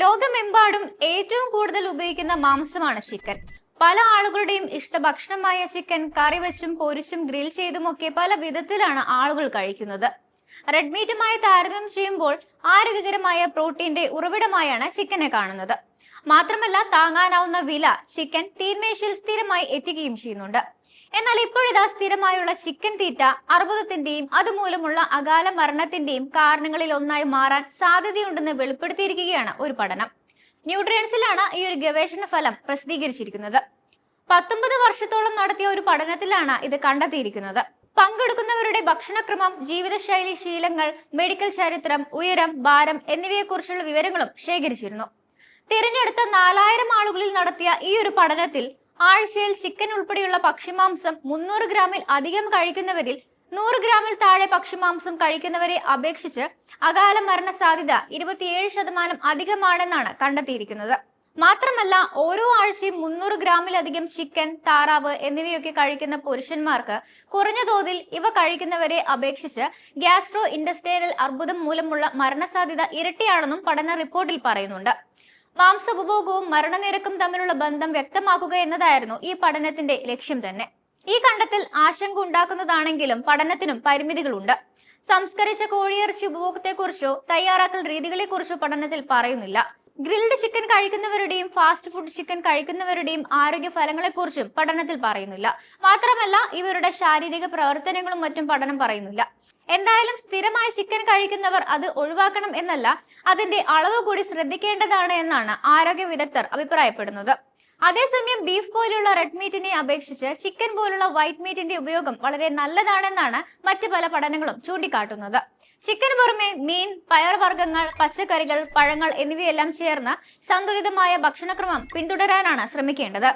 ലോകമെമ്പാടും ഏറ്റവും കൂടുതൽ ഉപയോഗിക്കുന്ന മാംസമാണ് ചിക്കൻ. പല ആളുകളുടെയും ഇഷ്ടഭക്ഷണമായ ചിക്കൻ കറി വെച്ചും പൊരിച്ചും ഗ്രിൽ ചെയ്തുമൊക്കെ പല വിധത്തിലാണ് ആളുകൾ കഴിക്കുന്നത്. റെഡ് മീറ്റുമായി താരതമ്യം ചെയ്യുമ്പോൾ ആരോഗ്യകരമായ പ്രോട്ടീന്റെ ഉറവിടമായാണ് ചിക്കനെ കാണുന്നത്. മാത്രമല്ല താങ്ങാനാവുന്ന വില ചിക്കൻ തീന്മേശയിൽ സ്ഥിരമായി എത്തിക്കുകയും ചെയ്യുന്നുണ്ട്. എന്നാൽ ഇപ്പോഴിതാ സ്ഥിരമായുള്ള ചിക്കൻ തീറ്റ അർബുദത്തിന്റെയും അതുമൂലമുള്ള അകാല മരണത്തിന്റെയും കാരണങ്ങളിൽ ഒന്നായി മാറാൻ സാധ്യതയുണ്ടെന്ന് വെളിപ്പെടുത്തിയിരിക്കുകയാണ് ഒരു പഠനം. ന്യൂട്രിയൻസിലാണ് ഈ ഒരു ഗവേഷണ ഫലം പ്രസിദ്ധീകരിച്ചിരിക്കുന്നത്. പത്തൊമ്പത് വർഷത്തോളം നടത്തിയ ഒരു പഠനത്തിലാണ് ഇത് കണ്ടെത്തിയിരിക്കുന്നത്. പങ്കെടുക്കുന്നവരുടെ ഭക്ഷണക്രമം ജീവിതശൈലി ശീലങ്ങൾ മെഡിക്കൽ ചരിത്രം ഉയരം ഭാരം എന്നിവയെക്കുറിച്ചുള്ള വിവരങ്ങളും ശേഖരിച്ചിരുന്നു. തിരഞ്ഞെടുത്ത നാലായിരം ആളുകളിൽ നടത്തിയ ഈ ഒരു പഠനത്തിൽ ആഴ്ചയിൽ ചിക്കൻ ഉൾപ്പെടെയുള്ള പക്ഷിമാംസം മുന്നൂറ് ഗ്രാമിൽ അധികം കഴിക്കുന്നവരിൽ നൂറ് ഗ്രാമിൽ താഴെ പക്ഷിമാംസം കഴിക്കുന്നവരെ അപേക്ഷിച്ച് അകാല മരണ സാധ്യത ഇരുപത്തിയേഴ് ശതമാനം അധികമാണെന്നാണ് കണ്ടെത്തിയിരിക്കുന്നത്. മാത്രമല്ല ഓരോ ആഴ്ചയും മുന്നൂറ് ഗ്രാമിലധികം ചിക്കൻ താറാവ് എന്നിവയൊക്കെ കഴിക്കുന്ന പുരുഷന്മാർക്ക് കുറഞ്ഞ തോതിൽ ഇവ കഴിക്കുന്നവരെ അപേക്ഷിച്ച് ഗ്യാസ്ട്രോ ഇൻഡസ്ട്രിയൽ അർബുദം മൂലമുള്ള മരണസാധ്യത ഇരട്ടിയാണെന്നും പഠന റിപ്പോർട്ടിൽ പറയുന്നുണ്ട്. മാംസ ഉപഭോഗവും മരണനിരക്കും തമ്മിലുള്ള ബന്ധം വ്യക്തമാക്കുക എന്നതായിരുന്നു ഈ പഠനത്തിന്റെ ലക്ഷ്യം തന്നെ. ഈ കണ്ടെത്തൽ ആശങ്ക ഉണ്ടാക്കുന്നതാണെങ്കിലും പഠനത്തിനും പരിമിതികളുണ്ട്. സംസ്കരിച്ച കോഴിയിറച്ചി ഉപഭോഗത്തെക്കുറിച്ചോ തയ്യാറാക്കൽ രീതികളെക്കുറിച്ചോ പഠനത്തിൽ പറയുന്നില്ല. ഗ്രിൽഡ് ചിക്കൻ കഴിക്കുന്നവരുടെയും ഫാസ്റ്റ് ഫുഡ് ചിക്കൻ കഴിക്കുന്നവരുടെയും ആരോഗ്യ ഫലങ്ങളെക്കുറിച്ചും പഠനത്തിൽ പറയുന്നില്ല. മാത്രമല്ല ഇവരുടെ ശാരീരിക പ്രവർത്തനങ്ങളും മറ്റും പഠനം പറയുന്നില്ല. എന്തായാലും സ്ഥിരമായി ചിക്കൻ കഴിക്കുന്നവർ അത് ഒഴിവാക്കണം എന്നല്ല അതിന്റെ അളവ് കൂടി ശ്രദ്ധിക്കേണ്ടതാണ് എന്നാണ് ആരോഗ്യ വിദഗ്ധർ അഭിപ്രായപ്പെടുന്നത്. അതേസമയം ബീഫ് പോലുള്ള റെഡ് മീറ്റിനെ അപേക്ഷിച്ച് ചിക്കൻ പോലുള്ള വൈറ്റ് മീറ്റിന്റെ ഉപയോഗം വളരെ നല്ലതാണെന്നാണ് മറ്റ് പല പഠനങ്ങളും ചൂണ്ടിക്കാട്ടുന്നത്. ചിക്കൻ പുറമെ മീൻ പയർവർഗങ്ങൾ പച്ചക്കറികൾ പഴങ്ങൾ എന്നിവയെല്ലാം ചേർന്ന് സന്തുലിതമായ ഭക്ഷണക്രമം പിന്തുടരാനാണ് ശ്രമിക്കേണ്ടത്.